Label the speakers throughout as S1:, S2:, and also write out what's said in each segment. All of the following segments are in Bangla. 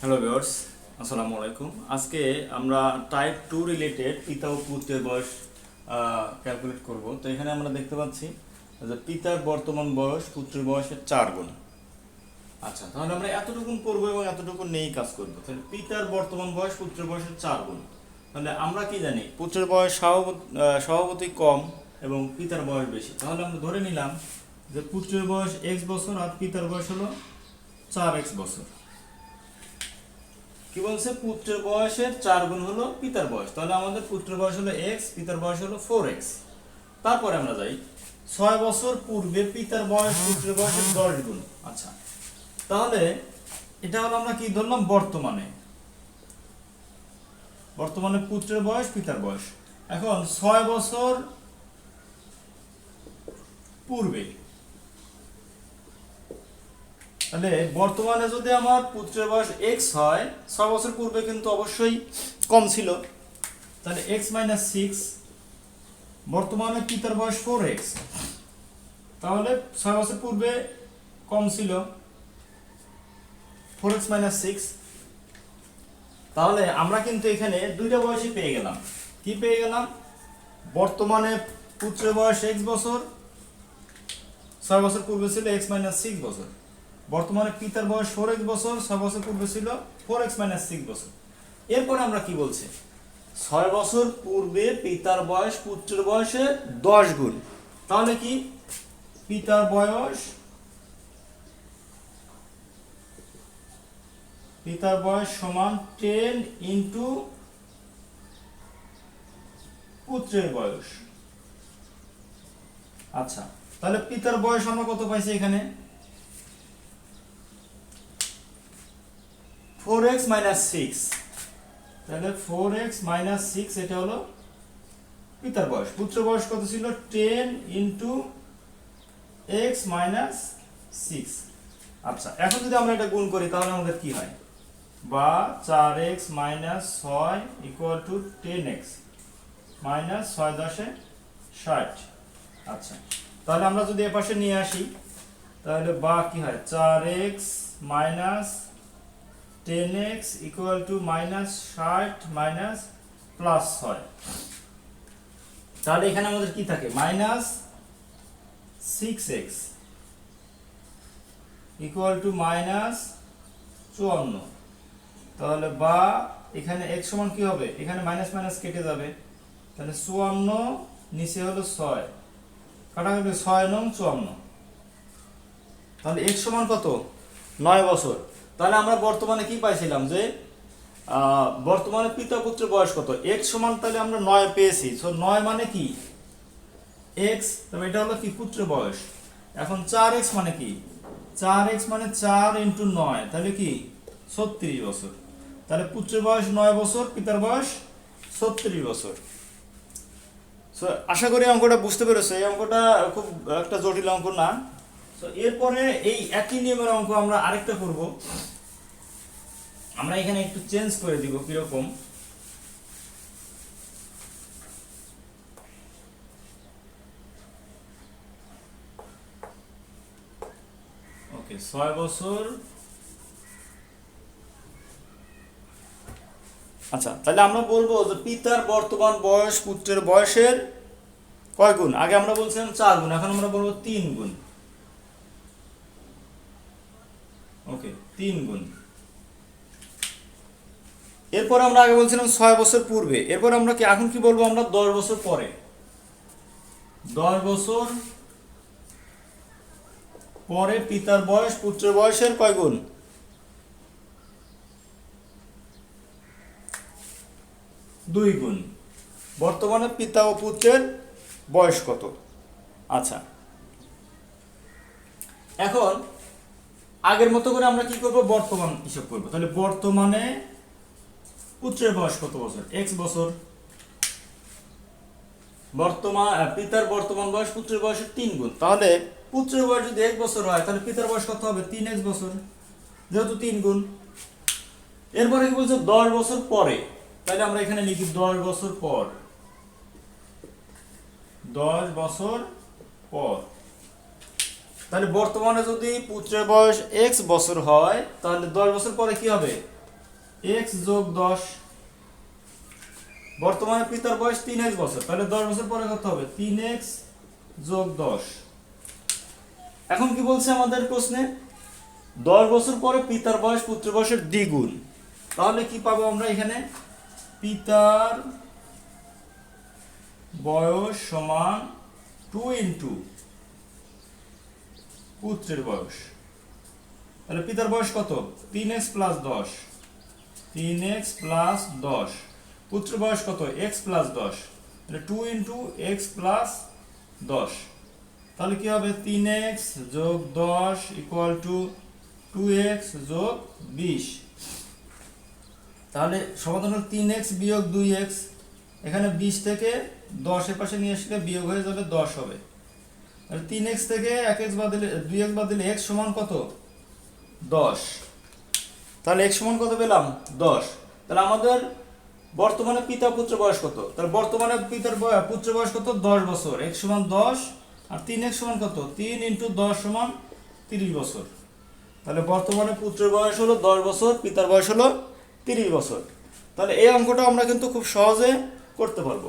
S1: হ্যালো ভিউয়ার্স আসসালামু আলাইকুম। আজকে আমরা টাইপ টু রিলেটেড পিতা ও পুত্রের বয়স ক্যালকুলেট করব। তো এখানে আমরা দেখতে পাচ্ছি যে পিতার বর্তমান বয়স পুত্রের বয়সের চার গুণ। আচ্ছা তাহলে আমরা এতটুকু করব এবং এতটুকু নেই কাজ করব। তাহলে পিতার বর্তমান বয়স পুত্রের বয়সের চার গুণ। তাহলে আমরা কি জানি? পুত্রের বয়স স্বভাবতই কম এবং পিতার বয়স বেশি। তাহলে আমরা ধরে নিলাম যে পুত্রের বয়স এক্স বছর আর পিতার বয়স হলো চার এক্স বছর। কি বলছে? পুত্রের বয়সের চার গুণ হলো পিতার বয়স। তাহলে আমাদের পুত্রের বয়স হলো এক্স পিতার বয়স হলো ফোর এক্স তারপরে আমরা যাই। ছয় বছর পূর্বে পিতার বয়স, পুত্রের বয়সের দশ গুণ। আচ্ছা। তাহলে এটা হলো আমরা কি ধরলাম? বর্তমানে। বর্তমানে পুত্রের বয়স, পিতার বয়স। এখন ছয় বছর পূর্বে তাহলে বর্তমানে যদি আমার পুত্রের বয়স এক্স হয়, ছয় বছর পূর্বে কিন্তু অবশ্যই কম ছিল। তাহলে এক্স মাইনাস সিক্স বর্তমানে পিতার বয়স ফোর এক্স তাহলে ছয় বছর পূর্বে কম ছিল। ফোর এক্স মাইনাস সিক্স তাহলে আমরা কিন্তু এখানে দুইটা বয়সই পেয়ে গেলাম। কি পেয়ে গেলাম? বর্তমানে পুত্রের বয়স এক্স বছর, ছয় বছর পূর্বে ছিল এক্স মাইনাস সিক্স বছর। বর্তমানে পিতার বয়স ফোর এক্স বছর, ছয় বছর পূর্বে ছিল ফোর এক্স মাইনাস সিক্স বছর। এরপরে আমরা কি বলছি? ছয় বছর পূর্বে পিতার বয়স, পুত্রের বয়সে দশ গুণ। তাহলে কি? পিতার বয়স পিতার বয়স সমান টেন ইন্টু পুত্রের বয়স। আচ্ছা তাহলে পিতার বয়স আমরা কত পাইছি এখানে? ফোর এক্স মাইনাস সিক্স তাহলে ফোর এক্স মাইনাস সিক্স এটা হলো পিতার বয়স। পুত্র বয়স কত ছিল? Ten into x minus six আচ্ছা এখন যদি আমরা এটা গুণ করি, তাহলে আমাদের কি হয়? বা চার এক্স মাইনাস ছয় equal to ten x minus ছয় দশে ষাট। আচ্ছা তাহলে আমরা যদি এপাশে নিয়ে আসি, তাহলে বা কি হয়? চার x minus ten x equal to minus ষাট মাইনাস প্লাস ছয় তাহলে এখানে আমাদের কি থাকে? Minus six x equal to minus চুয়ান্ন। তাহলে বা এখানে এক্স সমান কি হবে? এখানে মাইনাস মাইনাস কেটে যাবে। তাহলে চুয়ান্ন নিচে হলো ছয়। কাটা হবে ছয় নং চুয়ান্ন। তাহলে এক্স সমান কত? নয় বছর। তাহলে আমরা বর্তমানে কি পাইছিলাম যে বর্তমানে পিতা পুত্রের বয়স কত? এক্স সমান তাহলে আমরা নয় পেয়েছি। সো নয় মানে কি? এক্স তবে এটা হলো কি? পুত্রের বয়স। এখন চার এক্স মানে কি? চার এক্স মানে চার ইন্টু নয়। তাহলে কি? ছত্রিশ বছর। তাহলে পুত্রের বয়স নয় বছর, পিতার বয়স ছত্রিশ বছর। সো আশা করি অঙ্কটা বুঝতে পেরেছ। এই অঙ্কটা খুব একটা জটিল অঙ্ক না। তো এরপরে এই একই নিয়মের অঙ্ক আমরা আরেকটা করব। আমরা এখানে একটু চেঞ্জ করে দিব কীরকম। ওকে ছয় বছর। আচ্ছা তাহলে আমরা বলব যে পিতার বর্তমান বয়স পুত্রের বয়সের কয় গুণ? আগে আমরা বলছিলাম চার গুণ, এখন আমরা বলব তিন গুণ ওকে তিন গুণ। এরপর আমরা আগে বলছিলাম ছয় বছর পূর্বে। এরপর আমরা কি এখন কি বলব আমরা? দশ বছর পরে। দশ বছর পরে পিতার বয়স পুত্রের বয়সের কয় গুণ? দুই গুণ। বর্তমানে পিতা ও পুত্রের বয়স কত? আচ্ছা। এখন আগের মতো করে আমরা কি করব? বর্তমান হিসাব করব। তাহলে বর্তমানে পুত্রের বয়স কত বছর? এক্স বছর। বর্তমান পিতার বর্তমান বয়স পুত্রের বয়সের তিন গুণ। তাহলে পুত্রের বয়স যদি এক বছর হয়, তাহলে পিতার বয়স কত হবে? তিন এক্স বছর। যেহেতু তিন গুণ। এরপরে কি বলছে? দশ বছর পরে। তাহলে আমরা এখানে লিখি দশ বছর পর। দশ বছর পর। তাহলে বর্তমানে যদি পুত্রের বয়স এক্স বছর হয়, তাহলে দশ বছর পরে কি হবে? এক্স যোগ দশ। বর্তমানে পিতার বয়স তিন এক্স বছর, তাহলে দশ বছর পরে কত হবে? তিন এক্স যোগ দশ। এখন কি বলছে আমাদের প্রশ্নে? দশ বছর পরে পিতার বয়স, পুত্রের বয়সের দ্বিগুণ। তাহলে কি পাবো আমরা এখানে? পিতার বয়স সমান টু ইন্টু পুত্রের বয়স। তাহলে পিতার বয়স কত? তিন এক্স প্লাস দশ। তিন এক্স প্লাস দশ। পুত্রের বয়স কত? এক্স প্লাস দশ। তাহলে টু ইন্টু এক্স প্লাস দশ। তাহলে কি হবে? তিন এক্স যোগ দশ ইকুয়াল টু টু এক্স যোগ বিশ। তাহলে সমাধান হল তিন এক্স বিয়োগ দুই এক্স। এখানে বিশ থেকে দশের পাশে নিয়ে আসলে বিয়োগ হয়ে যাবে দশ হবে। তিন এক্স থেকে এক এক্স বাদ দিলে দুই এক্স বাদ দিলে এক্স সমান কত? দশ। তাহলে এক্স সমান কত পেলাম? দশ। তাহলে আমাদের বর্তমানে পিতা পুত্র বয়স কত? তাহলে বর্তমানে পিতার পুত্র বয়স কত? দশ বছর। এক সমান দশ আর তিন এক্স সমান কত? তিন ইন্টু দশ সমান তিরিশ বছর। তাহলে বর্তমানে পুত্রের বয়স হলো দশ বছর, পিতার বয়স হলো তিরিশ বছর। তাহলে এই অঙ্কটা আমরা কিন্তু খুব সহজে করতে পারব।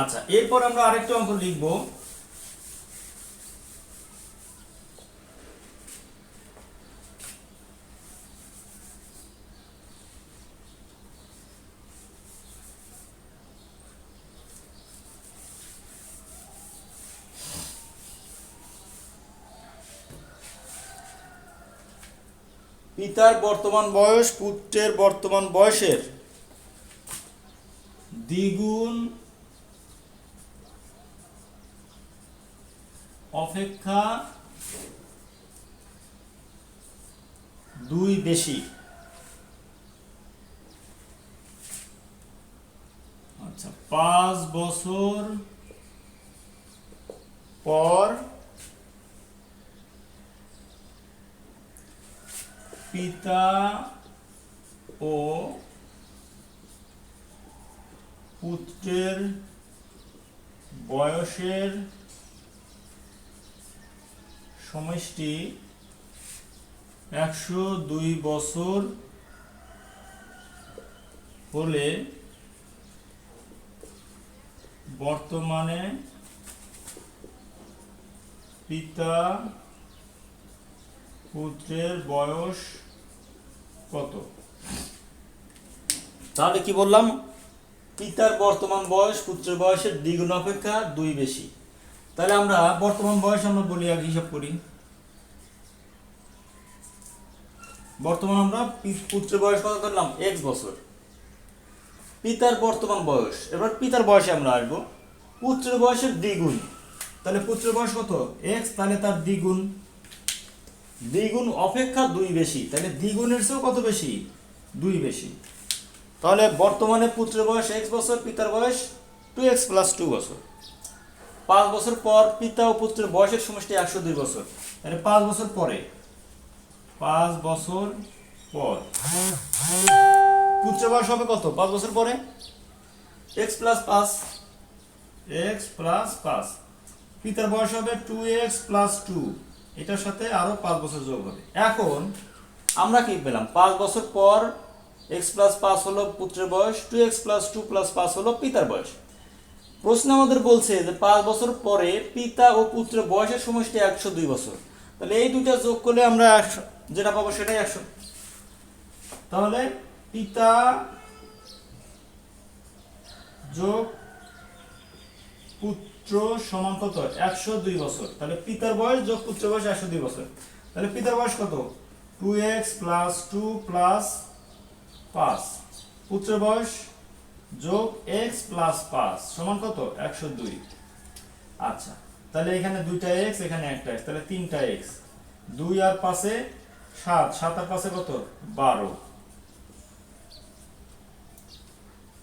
S1: আচ্ছা এরপর আমরা আরেকটা অঙ্ক লিখব। পিতার বর্তমান বয়স পুত্রের বর্তমান বয়সের দ্বিগুণ অপেক্ষা দুই বেশি। আচ্ছা পাঁচ বছর পর পিতা ও পুত্রের বয়সের সমষ্টি একশো দুই বছর হলে বর্তমানে পিতা পুত্রের বয়স কত? তাহলে কি বললাম? পিতার বর্তমান বয়স পুত্রের বয়সের দ্বিগুণ অপেক্ষা দুই বেশি। তাহলে আমরা বর্তমান বয়স আমরা বলি আগে হিসাব করি। বর্তমান আমরা পি- পুত্রের বয়স কত ধরলাম? এক্স বছর। পিতার বর্তমান বয়স। এবার পিতার বয়সে আমরা আসব। পুত্রের বয়সের দ্বিগুণ। তাহলে পুত্রের বয়স কত? এক্স তাহলে তার দ্বিগুণ। দ্বিগুণ অপেক্ষা দুই বেশি। তাহলে দ্বিগুণের চেয়েও কত বেশি? দুই বেশি। তাহলে বর্তমানে পুত্রের বয়স এক্স বছর, পিতার বয়স টু এক্স প্লাস টু বছর। পাঁচ বছর পর পিতা ও পুত্রের বয়সের সমষ্টি একশো দুই বছর। তাহলে পাঁচ বছর পরে, পাঁচ বছর পর। পুত্রের বয়স হবে কত? পাঁচ বছর পরে? এক্স প্লাস পাঁচ। এক্স প্লাস পাঁচ। পিতার বয়স হবে টু এক্স প্লাস টু এটার সাথে আরও পাঁচ বছর যোগ হবে। এখন আমরা কি পেলাম? পাঁচ বছর পর এক্স প্লাস পাঁচ হলো পুত্রের বয়স two x plus two plus পাঁচ হলো পিতার বয়স। প্রশ্ন আমাদের বলছে যে পাঁচ বছর পরে পিতা ও পুত্রের বয়সের সমষ্টি একশো দুই বছর। তাহলে এই দুইটা যোগ করলে আমরা যেটা পাবো সেটাই একশো। তাহলে পিতা যোগ পুত্র সমান কত? একশো দুই বছর। তাহলে পিতার বয়স যোগ পুত্র বয়স একশো দুই বছর। তাহলে পিতার বয়স কত? Two x plus two plus পাঁচ। পুত্রের বয়স যোগ এক্স প্লাস পাঁচ সমান কত? একশো দুই। আচ্ছা তাহলে এখানে দুইটা এক্স এখানে একটা এক্স তাহলে তিনটা এক্স দুই আর পাশে সাত সাত আর পাশে কত? বারো।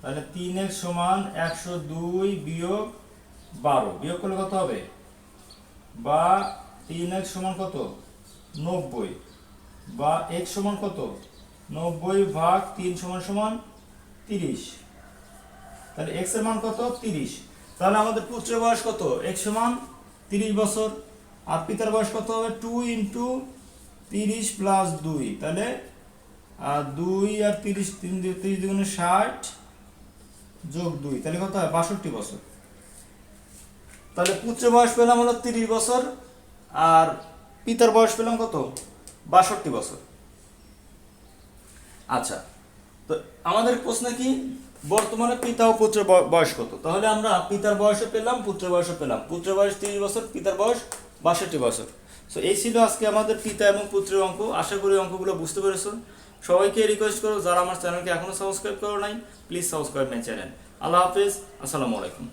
S1: তাহলে তিন এক্স সমান একশো দুই বিয়োগ বারো। বিয়োগ করলে কত হবে? বা তিন এক্স সমান কত? নব্বই। বা এক্স সমান কত? নব্বই ভাগ তিন সমান সমান তিরিশ। তাহলে এক্সের মান কত? তিরিশ। তাহলে আমাদের পুত্রের বয়স কত? এক্স সমান তিরিশ বছর। আর পিতার বয়স কত হবে? টু ইন্টু তিরিশ প্লাস দুই। তাহলে দুই আর তিরিশ, তিন তিরিশ দুগুণে ষাট যোগ দুই। তাহলে কত হয়? বাষট্টি বছর। তাহলে পুত্র বয়স পেলাম হলো তিরিশ বছর। আর পিতার বয়স পেলাম কত? বাষট্টি বছর। আচ্ছা তো আমাদের প্রশ্ন কি? বর্তমানে পিতা ও পুত্রের বয়- বয়স কত? তাহলে আমরা পিতার বয়সও পেলাম, পুত্রের বয়সও পেলাম। পুত্রের বয়স তিরিশ বছর, পিতার বয়স বাষট্টি বছর। সো এই ছিল আজকে আমাদের পিতা এবং পুত্রের অঙ্ক। আশা করি অঙ্কগুলো বুঝতে পেরেছ। সবাইকে রিকোয়েস্ট করো, যারা আমার চ্যানেলকে এখনও সাবস্ক্রাইব করো নাই প্লিজ সাবস্ক্রাইব মাই চ্যানেল আল্লাহ হাফিজ, আসসালামু আলাইকুম।